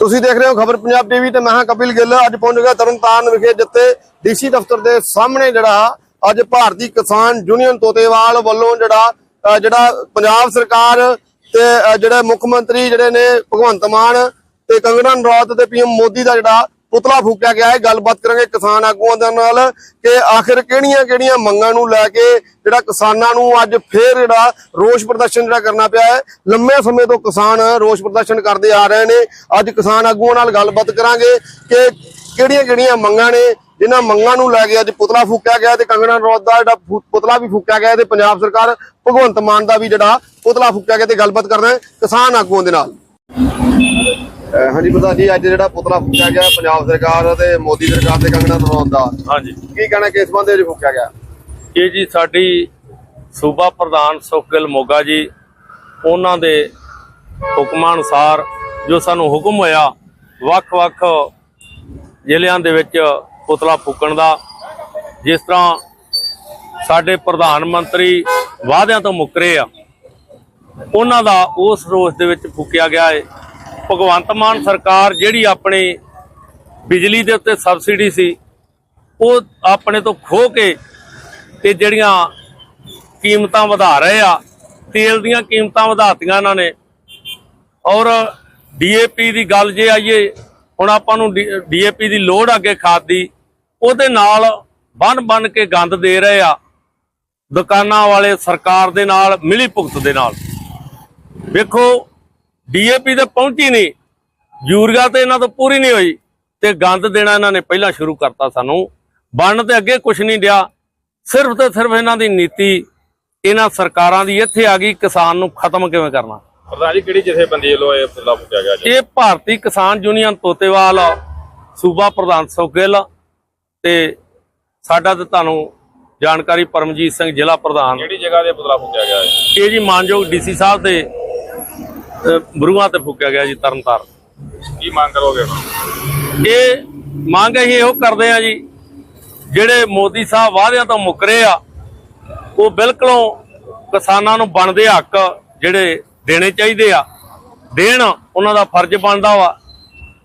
ਤੁਸੀਂ ਦੇਖ ਰਹੇ ਹੋ ਖਬਰ ਪੰਜਾਬ ਟੀਵੀ ਤੇ ਮੈਂ ਹਾਂ ਕਪਿਲ ਗਿੱਲ। ਅੱਜ ਪਹੁੰਚ ਗਿਆ ਤਰਨਤਾਰਨ ਵਿਖੇ, ਜਿੱਥੇ ਡੀਸੀ ਦਫ਼ਤਰ ਦੇ ਸਾਹਮਣੇ ਜਿਹੜਾ ਅੱਜ ਭਾਰਤੀ ਕਿਸਾਨ ਯੂਨੀਅਨ ਤੋਤੇਵਾਲ ਵੱਲੋਂ ਜਿਹੜਾ ਜਿਹੜਾ ਪੰਜਾਬ ਸਰਕਾਰ ਤੇ, ਅਹ, ਜਿਹੜੇ ਮੁੱਖ ਮੰਤਰੀ ਜਿਹੜੇ ਨੇ ਭਗਵੰਤ ਮਾਨ ਤੇ ਕੰਗਣਾ ਰਣੌਤ ਤੇ ਪੀਐਮ ਮੋਦੀ ਦਾ ਜਿਹੜਾ ਪੁਤਲਾ ਫੂਕਿਆ ਗਿਆ ਹੈ। ਗੱਲਬਾਤ ਕਰਾਂਗੇ ਕਿਸਾਨ ਆਗੂਆਂ ਦੇ ਨਾਲ ਕਿ ਆਖਿਰ ਕਿਹੜੀਆਂ ਕਿਹੜੀਆਂ ਮੰਗਾਂ ਨੂੰ ਲੈ ਕੇ ਜਿਹੜਾ ਕਿਸਾਨਾਂ ਨੂੰ ਅੱਜ ਫੇਰ ਜਿਹੜਾ ਰੋਸ ਪ੍ਰਦਰਸ਼ਨ ਜਿਹੜਾ ਕਰਨਾ ਪਿਆ ਹੈ। ਲੰਮੇ ਸਮੇਂ ਤੋਂ ਕਿਸਾਨ ਰੋਸ ਪ੍ਰਦਰਸ਼ਨ ਕਰਦੇ ਆ ਰਹੇ ਨੇ। ਅੱਜ ਕਿਸਾਨ ਆਗੂਆਂ ਨਾਲ ਗੱਲਬਾਤ ਕਰਾਂਗੇ ਕਿ ਕਿਹੜੀਆਂ ਕਿਹੜੀਆਂ ਮੰਗਾਂ ਨੇ। ਜਿਨ੍ਹਾਂ ਮੰਗਾਂ ਨੂੰ ਲੈ ਕੇ ਅੱਜ ਪੁਤਲਾ ਫੂਕਿਆ ਗਿਆ ਤੇ ਕੰਗਣਾ ਰਣੌਤ ਦਾ ਜਿਹੜਾ ਪੁਤਲਾ ਵੀ ਫੂਕਿਆ ਗਿਆ ਤੇ ਪੰਜਾਬ ਸਰਕਾਰ ਭਗਵੰਤ ਮਾਨ ਦਾ ਵੀ ਜਿਹੜਾ ਪੁਤਲਾ ਫੂਕਿਆ ਗਿਆ ਤੇ ਗੱਲਬਾਤ ਕਰਦੇ ਕਿਸਾਨ ਆਗੂਆਂ ਦੇ ਨਾਲ। ਹਾਂਜੀ ਪ੍ਰਧਾਨ ਜੀ ਅੱਜ ਜਿਹੜਾ ਪੁਤਲਾ ਫੂਕਿਆ ਗਿਆ ਪੰਜਾਬ ਸਰਕਾਰ ਤੇ ਮੋਦੀ ਸਰਕਾਰ ਤੇ ਕੰਗਨਾ ਰਣੌਤ ਦਾ। ਹਾਂਜੀ। ਕੀ ਕਹਿਣਾ ਕਿਸ ਬੰਦੇ ਵਿੱਚ ਫੂਕਿਆ ਗਿਆ? ਇਹ ਜੀ ਸਾਡੀ ਸੂਬਾ ਪ੍ਰਧਾਨ ਸੁਖਗਿਲ ਮੋਗਾ ਜੀ ਉਹਨਾਂ ਦੇ ਹੁਕਮਾਂ ਅਨੁਸਾਰ ਜੋ ਸਾਨੂੰ ਹੁਕਮ ਹੋਇਆ ਵੱਖ-ਵੱਖ ਜ਼ਿਲ੍ਹਿਆਂ ਦੇ ਵਿੱਚ ਪੁਤਲਾ ਫੂਕਣ ਦਾ ਜਿਸ ਤਰ੍ਹਾਂ ਸਾਡੇ ਪ੍ਰਧਾਨ ਮੰਤਰੀ ਵਾਅਦਿਆਂ ਤੋਂ ਮੁੱਕਰੇ ਆ ਉਹਨਾਂ ਦਾ ਉਸ ਰੋਸ ਦੇ ਵਿੱਚ ਫੂਕਿਆ ਗਿਆ ਹੈ ਭਗਵੰਤ ਮਾਨ ਸਰਕਾਰ ਜਿਹੜੀ ਆਪਣੀ ਬਿਜਲੀ ਦੇ ਉੱਤੇ ਸਬਸਿਡੀ ਸੀ, ਉਹ ਆਪਣੇ ਤੋਂ ਖੋ ਕੇ ਤੇ ਜਿਹੜੀਆਂ ਕੀਮਤਾਂ ਵਧਾ ਰਹੇ ਆ, ਤੇਲ ਦੀਆਂ ਕੀਮਤਾਂ ਵਧਾਤੀਆਂ ਇਹਨਾਂ ਨੇ। ਔਰ ਡੀਏਪੀ ਦੀ ਗੱਲ ਜੇ ਆਈਏ, ਹੁਣ ਆਪਾਂ ਨੂੰ ਡੀਏਪੀ ਦੀ ਲੋੜ ਅੱਗੇ ਖਾਦ ਦੀ, ਉਹਦੇ ਨਾਲ ਬਨ ਬਨ ਕੇ ਗੰਦ ਦੇ ਰਹੇ ਆ। ਦੁਕਾਨਾਂ ਵਾਲੇ ਸਰਕਾਰ ਦੇ ਨਾਲ, ਮਿਲੀ ਭੁਗਤ ਦੇ ਨਾਲ। ਵੇਖੋ ਡੀਏਪੀ ਤੇ ਪਹੁੰਚੀ ਨਹੀਂ ਯੂਰੀਆ ਤੇ ਇਹਨਾਂ ਤੋਂ ਪੂਰੀ ਨਹੀਂ ਹੋਈ ਤੇ ਗੰਦ ਦੇਣਾ ਇਹਨਾਂ ਨੇ ਪਹਿਲਾਂ ਸ਼ੁਰੂ ਕਰਤਾ ਸਾਨੂੰ। ਬਣ ਤੇ ਅੱਗੇ ਕੁਝ ਨਹੀਂ ਡਿਆ ਸਿਰਫ ਤੇ ਸਿਰਫ ਇਹਨਾਂ ਦੀ ਨੀਤੀ ਇਹਨਾਂ ਸਰਕਾਰਾਂ ਦੀ ਇੱਥੇ ਆ ਗਈ ਕਿਸਾਨ ਨੂੰ ਖਤਮ ਕਿਵੇਂ ਕਰਨਾ। ਪ੍ਰਧਾਨ ਜੀ ਕਿਹੜੀ ਜਥੇਬੰਦੀ ਵੱਲੋਂ ਇਹ ਪੁਤਲਾ ਫੂਕਿਆ ਗਿਆ ਜੀ? ਇਹ ਭਾਰਤੀ ਕਿਸਾਨ ਯੂਨੀਅਨ ਤੋਤੇਵਾਲ ਸੂਬਾ ਪ੍ਰਧਾਨ ਸੁਖਗਿੱਲ ਤੇ ਸਾਡਾ ਤੇ ਤੁਹਾਨੂੰ ਜਾਣਕਾਰੀ ਪਰਮਜੀਤ ਸਿੰਘ ਜ਼ਿਲ੍ਹਾ ਪ੍ਰਧਾਨ। ਕਿਹੜੀ ਜਗ੍ਹਾ ਤੇ ਪੁਤਲਾ ਫੂਕਿਆ ਗਿਆ ਹੈ ਇਹ ਜੀ ਮਾਨਯੋਗ ਡੀਸੀ ਸਾਹਿਬ ਦੇ ਬਰੂਹਾਂ ਤੇ ਫੂਕਿਆ ਗਿਆ ਜੀ ਤਰਨਤਾਰਨ। ਕੀ ਮੰਗ ਕਰੋਗੇ ਇਹ ਮੰਗ ਅਸੀਂ ਇਹੋ ਕਰਦੇ ਆ ਜੀ ਜਿਹੜੇ ਮੋਦੀ ਸਾਹਿਬ ਵਾਅਦਿਆਂ ਤੋਂ ਮੁੱਕਰੇ ਆ ਉਹ ਬਿਲਕੁਲੋਂ ਕਿਸਾਨਾਂ ਨੂੰ ਬਣਦੇ ਹੱਕ ਜਿਹੜੇ ਦੇਣੇ ਚਾਹੀਦੇ ਆ। ਦੇਣ ਉਹਨਾਂ ਦਾ ਫਰਜ਼ ਬਣਦਾ ਵਾ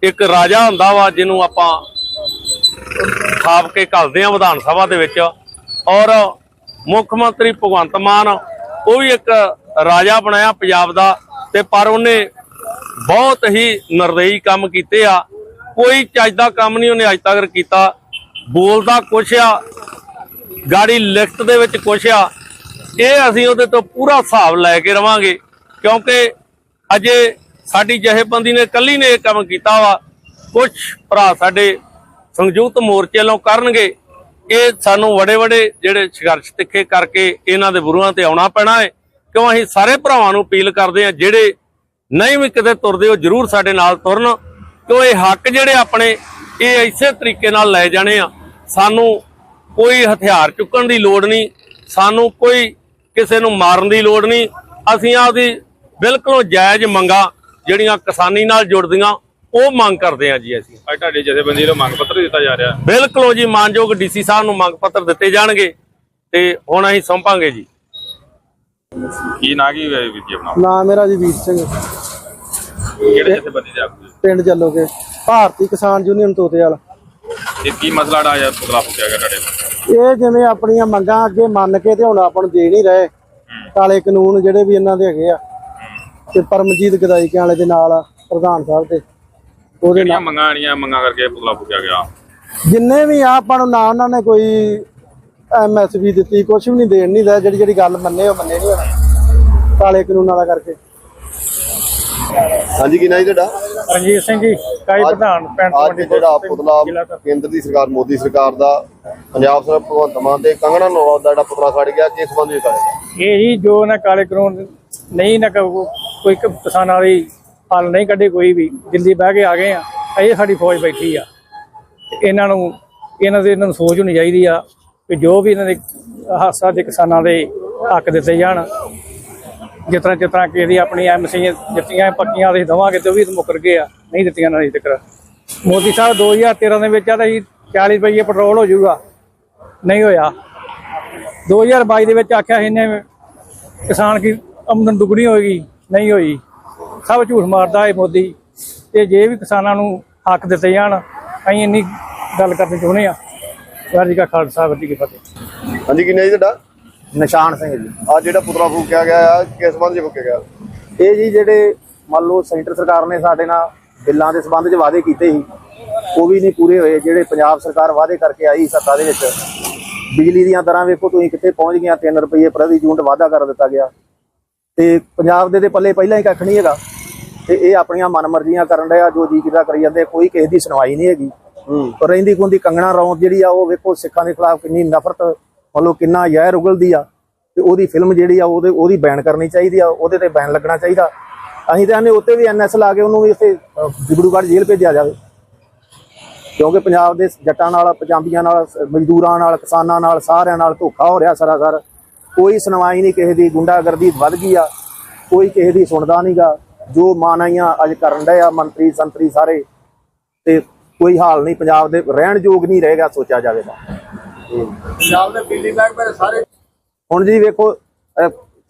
ਇੱਕ ਰਾਜਾ ਹੁੰਦਾ ਵਾ ਜਿਹਨੂੰ ਆਪਾਂ ਥਾਪ ਕੇ ਘੱਲਦੇ ਆ ਵਿਧਾਨ ਸਭਾ ਦੇ ਵਿੱਚ। ਔਰ ਮੁੱਖ ਮੰਤਰੀ ਭਗਵੰਤ ਮਾਨ ਉਹ ਵੀ ਇੱਕ ਰਾਜਾ ਬਣਾਇਆ ਪੰਜਾਬ ਦਾ। ਤੇ ਪਰ ਉਹਨੇ ਬਹੁਤ ਹੀ ਨਰਦਈ ਕੰਮ ਕੀਤੇ ਆ। ਕੋਈ ਚੱਜ ਦਾ ਕੰਮ ਨਹੀਂ ਉਹਨੇ ਅੱਜ ਤੱਕ ਕੀਤਾ। ਬੋਲਦਾ ਕੁਛ ਆ, ਗਾੜੀ ਲਿਖਤ ਦੇ ਵਿੱਚ ਕੁਛ ਆ। ਇਹ ਅਸੀਂ ਉਹਦੇ ਤੋਂ ਪੂਰਾ ਹਿਸਾਬ ਲੈ ਕੇ ਰਵਾਂਗੇ, ਕਿਉਂਕਿ ਅਜੇ ਸਾਡੀ ਜਹੇਬੰਦੀ ਨੇ ਕੱਲੀ ਨੇ ਇਹ ਕੰਮ ਕੀਤਾ ਵਾ। ਕੁਝ ਭਰਾ ਸਾਡੇ ਸੰਯੁਕਤ ਮੋਰਚੇ ਵੱਲੋਂ ਕਰਨਗੇ। ਇਹ ਸਾਨੂੰ ਵੱਡੇ ਵੱਡੇ ਜਿਹੜੇ ਸੰਘਰਸ਼ ਤਿੱਖੇ ਕਰਕੇ ਇਹਨਾਂ ਦੇ ਬੁਰੂਆਂ ਤੇ ਆਉਣਾ ਪੈਣਾ ਹੈ ਕਿਉਂ ਅਸੀਂ ਸਾਰੇ ਭਰਾਵਾਂ ਨੂੰ ਅਪੀਲ ਕਰਦੇ ਹਾਂ ਜਿਹੜੇ ਨਹੀਂ ਵੀ ਕਿਤੇ ਤੁਰਦੇ ਹੋ ਜਰੂਰ ਸਾਡੇ ਨਾਲ ਤੁਰਨ। ਕਿਉਂ ਇਹ ਹੱਕ ਜਿਹੜੇ ਆਪਣੇ ਇਹ ਇਸੇ ਤਰੀਕੇ ਨਾਲ ਲੈ ਜਾਣੇ ਆ। ਸਾਨੂੰ ਕੋਈ ਹਥਿਆਰ ਚੁੱਕਣ ਦੀ ਲੋੜ ਨਹੀਂ ਸਾਨੂੰ ਕੋਈ ਕਿਸੇ ਨੂੰ ਮਾਰਨ ਦੀ ਲੋੜ ਨਹੀਂ। ਅਸੀਂ ਆਪਦੀ ਬਿਲਕੁਲ ਜਾਇਜ਼ ਮੰਗਾਂ ਜਿਹੜੀਆਂ ਕਿਸਾਨੀ ਨਾਲ ਜੁੜਦੀਆਂ ਉਹ ਮੰਗ ਕਰਦੇ ਆ ਜੀ ਅਸੀਂ। ਅੱਜ ਤੁਹਾਡੀ ਜਥੇਬੰਦੀ ਵੱਲੋਂ ਮੰਗ ਪੱਤਰ ਦਿੱਤਾ ਜਾ ਰਿਹਾ। ਬਿਲਕੁਲ ਜੀ ਮਾਨਯੋਗ ਡੀਸੀ ਸਾਹਿਬ ਨੂੰ ਮੰਗ ਪੱਤਰ ਦਿੱਤੇ ਜਾਣਗੇ ਤੇ ਹੁਣ ਅਸੀਂ ਸੌਂਪਾਂਗੇ ਜੀ। ਕੀ ਨਾ ਕੀ ਹੋਇਆ ਵੀਰ ਜੀ ਆਪਣਾ? ਨਾਮ ਮੇਰਾ ਜੀ ਵੀਰ ਸਿੰਘ। ਕਿਹੜੇ ਜਥੇਬੰਦੀ ਦੇ ਆਗੂ? ਪਿੰਡ ਚੱਲੋਗੇ ਭਾਰਤੀ ਕਿਸਾਨ ਯੂਨੀਅਨ ਤੋਤੇਵਾਲ। ਇਹ ਕੀ ਮਸਲਾ ੜਾ ਆਇਆ ਪੁਤਲਾ ਫੂਕਿਆ ਗਿਆ ਤੁਹਾਡੇ? ਇਹ ਜਿਵੇਂ ਆਪਣੀਆਂ ਮੰਗਾਂ ਅੱਗੇ ਮੰਨ ਕੇ ਤੇ ਹੁਣ ਆਪਾਂ ਨੂੰ ਦੇ ਨਹੀਂ ਰਹੇ ਕਾਲੇ ਕਾਨੂੰਨ ਜਿਹੜੇ ਵੀ ਇਹਨਾਂ ਦੇ ਹੈਗੇ ਆ ਤੇ ਪਰਮਜੀਤ ਗਦਾਈਕੇ ਵਾਲੇ ਦੇ ਨਾਲ ਆ, ਪ੍ਰਧਾਨ ਸਾਹਿਬ ਦੇ। ਉਹਦੇ ਕਿਹੜੀਆਂ ਨਾਲ ਮੰਗਾਂ ਆਣੀਆਂ ਮੰਗਾਂ ਕਰਕੇ ਪੁਤਲਾ ਫੂਕਿਆ ਗਿਆ? ਜਿੰਨੇ ਵੀ ਆ ਆਪਾਂ ਨੂੰ ਨਾ ਉਹਨਾਂ ਨੇ ਕੋਈ ਐਮਐਸਪੀ ਦਿੱਤੀ ਕੁਝ ਵੀ ਨਹੀਂ ਦੇਣ ਨਹੀਂ ਦਾ ਜਿਹੜੀ ਜਿਹੜੀ ਗੱਲ ਮੰਨੇ ਉਹ ਮੰਨੇ ਨਹੀਂ ਕਾਲੇ ਕਾਨੂੰਨਾਂ ਦਾ ਕਰਕੇ। ਹਾਂਜੀ ਕੀ ਨਾਮ ਜੀ ਤੁਹਾਡਾ? ਰਣਜੀਤ ਸਿੰਘ ਜੀ ਕਾਈ ਪ੍ਰਧਾਨ ਪਿੰਡ ਅੱਜ ਜਿਹੜਾ ਪੁਤਲਾ ਕੇਂਦਰ ਦੀ ਸਰਕਾਰ ਮੋਦੀ ਸਰਕਾਰ ਦਾ ਪੰਜਾਬ ਸਰਕਾਰ ਭਗਵੰਤ ਮਾਨ ਤੇ ਕੰਗਣਾ ਰਣੌਤ ਦਾ ਜਿਹੜਾ ਪੁਤਲਾ ਖੜ ਗਿਆ ਕਿਸ ਸੰਬੰਧ ਵਿੱਚ ਇਹ ਹੀ ਜੋ ਨਾ ਕਾਲੇ ਕਾਨੂੰਨ ਨਹੀਂ ਨਾ ਕੋਈ ਕਿਸਾਨਾਂ ਦੀ ਹੱਲ ਨਹੀਂ ਕੱਢੇ ਕੋਈ ਵੀ ਦਿੱਲੀ ਬਹਿ ਕੇ ਆ ਗਏ ਆ ਇਹ ਸਾਡੀ ਫੌਜ ਬੈਠੀ ਆ। ਇਹਨਾਂ ਨੂੰ ਇਹਨਾਂ ਦੇ ਇਹਨਾਂ ਨੂੰ ਸੋਚ ਹੋਣੀ ਚਾਹੀਦੀ ਆ ਕਿ ਜੋ ਵੀ ਇਹਨਾਂ ਦੇ ਹਾਸਾ ਦੇ ਕਿਸਾਨਾਂ ਦੇ ਹੱਕ ਦਿੱਤੇ ਜਾਣ ਜਿਸ ਤਰ੍ਹਾਂ ਜਿਸ ਤਰ੍ਹਾਂ ਕਿ ਇਹਦੀ ਆਪਣੀ ਐਮਸੀ ਦਿੱਤੀਆਂ, ਪੱਕੀਆਂ ਦੇ ਦਵਾਂਗੇ ਤੇ ਉਹ ਵੀ ਮੁੱਕਰ ਗਏ ਆ, ਨਹੀਂ ਦਿੱਤੀਆਂ ਨਾ ਅਜੇ ਤੱਕ। ਮੋਦੀ ਸਾਹਿਬ 2013 ਦੇ ਵਿੱਚ ਆ ਤਾਂ ਜੀ 40 ਰੁਪਏ ਪੈਟਰੋਲ ਹੋ ਜਾਊਗਾ। ਨਹੀਂ ਹੋਇਆ। 2022 ਦੇ ਵਿੱਚ ਆਖਿਆ ਸੀ ਇਹਨੇ ਕਿਸਾਨ ਕੀ ਆਮਦਨ ਦੁੱਗਣੀ ਹੋਏਗੀ, ਨਹੀਂ ਹੋਈ। ਸਭ ਝੂਠ ਮਾਰਦਾ ਹੈ ਮੋਦੀ। ਤੇ ਜੇ ਵੀ ਕਿਸਾਨਾਂ ਨੂੰ ਹੱਕ ਦਿੱਤੇ ਜਾਣ, ਅਸੀਂ ਇੰਨੀ ਗੱਲ ਕਰਨੀ ਚਾਹੁੰਦੇ ਆ ਵਾਹਿਗੁਰੂ ਜੀ ਕਾ ਖਾਲਸਾ, ਵਾਹਿਗੁਰੂ ਕੀ ਫਤਿਹ। ਹਾਂਜੀ, ਕਿੰਨੇ ਜੀ ਤੁਹਾਡਾ? ਨਿਸ਼ਾਨ ਸਿੰਘ ਜੀ। ਆ ਜਿਹੜਾ ਪੁਤਲਾ ਫੂਕਿਆ ਗਿਆ ਆ ਕਿਸ ਸੰਬੰਧ 'ਚ ਫੂਕਿਆ ਗਿਆ? ਇਹ ਜੀ ਜਿਹੜੇ ਮੰਨ ਲਓ ਸੈਂਟਰ ਸਰਕਾਰ ਨੇ ਸਾਡੇ ਨਾਲ ਬਿੱਲਾਂ ਦੇ ਸੰਬੰਧ 'ਚ ਵਾਅਦੇ ਕੀਤੇ ਸੀ ਉਹ ਵੀ ਨਹੀਂ ਪੂਰੇ ਹੋਏ। ਜਿਹੜੇ ਪੰਜਾਬ ਸਰਕਾਰ ਵਾਅਦੇ ਕਰਕੇ ਆਈ ਸੱਤਾ ਦੇ ਵਿੱਚ ਬਿਜਲੀ ਦੀਆਂ ਦਰਾਂ ਵੇਖੋ ਤੁਸੀਂ ਕਿੱਥੇ ਪਹੁੰਚ ਗਈਆਂ 3 ਰੁਪਏ ਪ੍ਰਤੀ ਯੂਨਿਟ ਵਾਅਦਾ ਕਰ ਦਿੱਤਾ ਗਿਆ। ਤੇ ਪੰਜਾਬ ਦੇ ਦੇ ਪੱਲੇ ਪਹਿਲਾਂ ਹੀ ਕੱਖ ਨਹੀਂ ਹੈਗਾ। ਤੇ ਇਹ ਆਪਣੀਆਂ ਮਨਮਰਜ਼ੀਆਂ ਕਰਨ ਡਿਆ ਜੋ ਜੀ ਕਿਦਾ ਕਰੀ ਜਾਂਦੇ ਕੋਈ ਕਿਸੇ ਦੀ ਸੁਣਵਾਈ ਨਹੀਂ ਹੈਗੀ। ਪਰ ਰਹਿੰਦੀ ਖੁੰਦੀ ਕੰਗਣਾ ਰੌਂਦ ਜਿਹੜੀ ਆ ਉਹ ਵੇਖੋ ਸਿੱਖਾਂ ਦੇ ਖਿਲਾਫ ਕਿੰਨੀ ਨਫ਼ਰਤ ਮਤਲਬ ਕਿੰਨਾ ਜ਼ਹਿਰ ਉਗਲਦੀ ਆ ਤੇ ਉਹਦੀ ਫਿਲਮ ਜਿਹੜੀ ਆ ਉਹਦੇ ਉਹਦੀ ਬੈਨ ਕਰਨੀ ਚਾਹੀਦੀ ਆ ਉਹਦੇ ਤੇ ਬੈਨ ਲੱਗਣਾ ਚਾਹੀਦਾ। ਅਸੀਂ ਤਾਂ ਆਨੇ ਉੱਤੇ ਵੀ ਐਨਐਸ ਲਾ ਕੇ ਉਹਨੂੰ ਵੀ ਇੱਥੇ ਅਹ, ਡਿਬੜੂਗੜ੍ਹ ਜੇਲ੍ਹ ਭੇਜਿਆ ਜਾਵੇ। ਕਿਉਂਕਿ ਪੰਜਾਬ ਦੇ ਜੱਟਾਂ ਨਾਲ ਪੰਜਾਬੀਆਂ ਨਾਲ ਮਜ਼ਦੂਰਾਂ ਨਾਲ ਕਿਸਾਨਾਂ ਨਾਲ ਸਾਰਿਆਂ ਨਾਲ ਧੋਖਾ ਹੋ ਰਿਹਾ ਸਰਾਸਰ ਕੋਈ ਸੁਣਵਾਈ ਨਹੀਂ ਕਿਸੇ ਦੀ ਗੁੰਡਾਗਰਦੀ ਵੱਧ ਗਈ ਆ। ਕੋਈ ਕਿਸੇ ਦੀ ਸੁਣਦਾ ਨਹੀਂਗਾ ਜੋ ਮਾਨਾਈਆਂ ਅੱਜ ਕਰਨ ਡਏ ਆ ਮੰਤਰੀ ਸੰਤਰੀ ਸਾਰੇ ਤੇ ਕੋਈ ਹਾਲ ਨਹੀਂ ਪੰਜਾਬ ਦੇ ਰਹਿਣ ਯੋਗ ਨਹੀਂ ਰਹੇਗਾ ਸੋਚਿਆ ਜਾਵੇ ਪੰਜਾਬ ਦੇ ਬਿਜਲੀ ਮਹਿਕਮੇ ਸਾਰੇ ਹੁਣ ਜੀ ਵੇਖੋ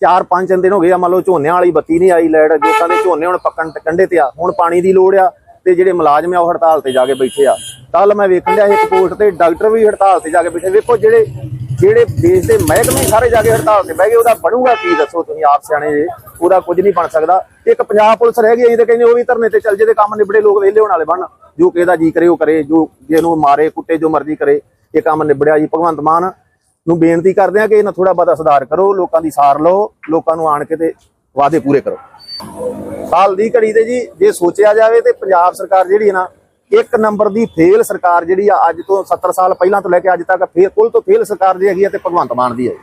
ਚਾਰ ਪੰਜ ਦਿਨ ਹੋ ਗਏ ਆ, ਮੰਨ ਲਓ ਝੋਨਿਆਂ ਵਾਲੀ ਬੱਤੀ ਨਹੀਂ ਆਈ, ਲਾਈਟ ਜੋਤਾਂ ਦੇ ਝੋਨੇ ਹੁਣ ਪੱਕਣ ਤੇ ਤੇ ਆ, ਹੁਣ ਪਾਣੀ ਦੀ ਲੋੜ ਆ ਤੇ ਜਿਹੜੇ ਮੁਲਾਜ਼ਮ ਆ ਉਹ ਹੜਤਾਲ ਤੇ ਜਾ ਕੇ ਬੈਠੇ ਆ। ਕੱਲ ਮੈਂ ਵੇਖਣ ਲਿਆ ਇੱਕ ਪੋਸਟ ਤੇ, ਡਾਕਟਰ ਵੀ ਹੜਤਾਲ ਤੇ ਜਾ ਕੇ ਬੈਠੇ, ਵੇਖੋ ਜਿਹੜੇ ਜਿਹੜੇ ਦੇਸ਼ ਦੇ ਮਹਿਕਮੇ ਸਾਰੇ ਜਾ ਕੇ ਹੜਤਾਲ ਤੇ ਬਹਿ ਗਏ, ਉਹਦਾ ਬਣੂਗਾ ਕੀ ਦੱਸੋ ਤੁਸੀਂ ਆਪ ਸਿਆਣੇ ਜੇ, ਉਹਦਾ ਕੁਝ ਨਹੀਂ ਬਣ ਸਕਦਾ। ਇੱਕ ਪੰਜਾਬ ਪੁਲਿਸ ਰਹਿ ਗਈ ਅਸੀਂ ਤੇ ਕਹਿੰਦੇ ਉਹ ਵੀ ਧਰਨੇ ਤੇ ਚੱਲ ਜੇ ਤੇ ਕੰਮ ਨਿਬੜੇ, ਲੋਕ ਵਿਹਲੇ ਹੋਣ ਵਾਲੇ ਬਣ, ਜੋ ਕਿਹਦਾ ਜੀ ਕਰੇ ਉਹ ਕਰੇ, ਜੋ ਜਿਹਨੂੰ ਮਾਰੇ, ਕੁੱਟੇ, ਜੋ ਮਰਜ਼ੀ ਕਰੇ। ਇਹ ਕੰਮ ਨਿਬੜਿਆ ਜੀ। ਭਗਵੰਤ ਮਾਨ ਨੂੰ ਬੇਨਤੀ ਕਰਦੇ ਆ ਕਿ ਇਹਨਾਂ ਥੋੜਾ ਬਹੁਤਾ ਸੁਧਾਰ ਕਰੋ, ਲੋਕਾਂ ਦੀ ਸਾਰ ਲਓ, ਲੋਕਾਂ ਨੂੰ ਆਣ ਕੇ ਤੇ ਵਾਅਦੇ ਪੂਰੇ ਕਰੋ। ਸਾਲ ਦੀ ਘੜੀ ਤੇ ਜੀ, ਜੇ ਸੋਚਿਆ ਜਾਵੇ ਤੇ ਪੰਜਾਬ ਸਰਕਾਰ ਜਿਹੜੀ ਹੈ ਨਾ, ਇੱਕ ਨੰਬਰ ਦੀ ਫੇਲ ਸਰਕਾਰ ਜਿਹੜੀ ਆ, ਅੱਜ ਤੋਂ 70 ਸਾਲ ਪਹਿਲਾਂ ਤੋਂ ਲੈ ਕੇ ਅੱਜ ਤੱਕ ਫੇਲ ਕੁੱਲ ਤੋਂ ਫੇਲ ਸਰਕਾਰ ਦੀ ਹੈਗੀ ਆ ਤੇ ਭਗਵੰਤ ਮਾਨ ਦੀ ਹੈ।